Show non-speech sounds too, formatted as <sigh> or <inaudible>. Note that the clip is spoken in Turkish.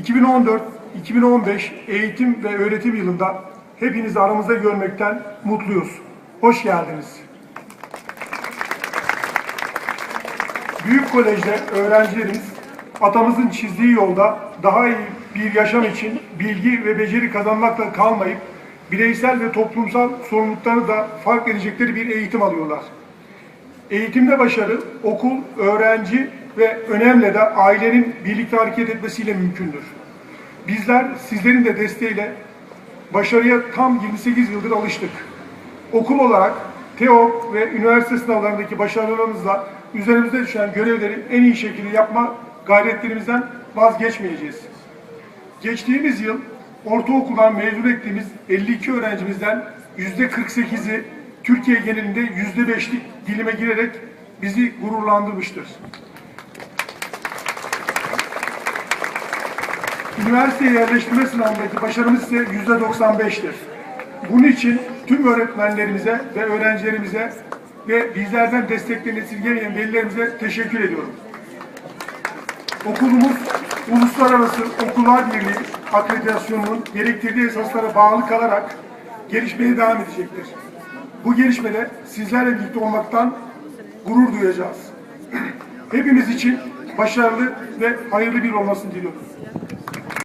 2014-2015 eğitim ve öğretim yılında hepinizi aramızda görmekten mutluyuz. Hoş geldiniz. Büyük Kolej'de öğrencilerimiz atamızın çizdiği yolda daha iyi bir yaşam için bilgi ve beceri kazanmakla kalmayıp bireysel ve toplumsal sorumlulukları da fark edecekleri bir eğitim alıyorlar. Eğitimde başarı okul, öğrenci ve önemli de ailenin birlikte hareket etmesiyle mümkündür. Bizler sizlerin de desteğiyle başarıya tam 28 yıldır alıştık. Okul olarak TEOK ve üniversite sınavlarındaki başarılarımızla üzerimizde düşen görevleri en iyi şekilde yapma gayretlerimizden vazgeçmeyeceğiz. Geçtiğimiz yıl ortaokuldan mezun ettiğimiz 52 öğrencimizden %48'i Türkiye genelinde %5'lik dilime girerek bizi gururlandırmıştır. Üniversiteye yerleştirme sınavındaki başarımız ise %95'tir. Bunun için tüm öğretmenlerimize ve öğrencilerimize ve bizlerden desteklerini esirgemeyen velilerimize teşekkür ediyorum. Okulumuz Uluslararası Okullar Birliği akreditasyonunun gerektirdiği esaslara bağlı kalarak gelişmeye devam edecektir. Bu gelişmede sizlerle birlikte olmaktan gurur duyacağız. <clears throat> Hepimiz için başarılı ve hayırlı bir olmasını diliyorum.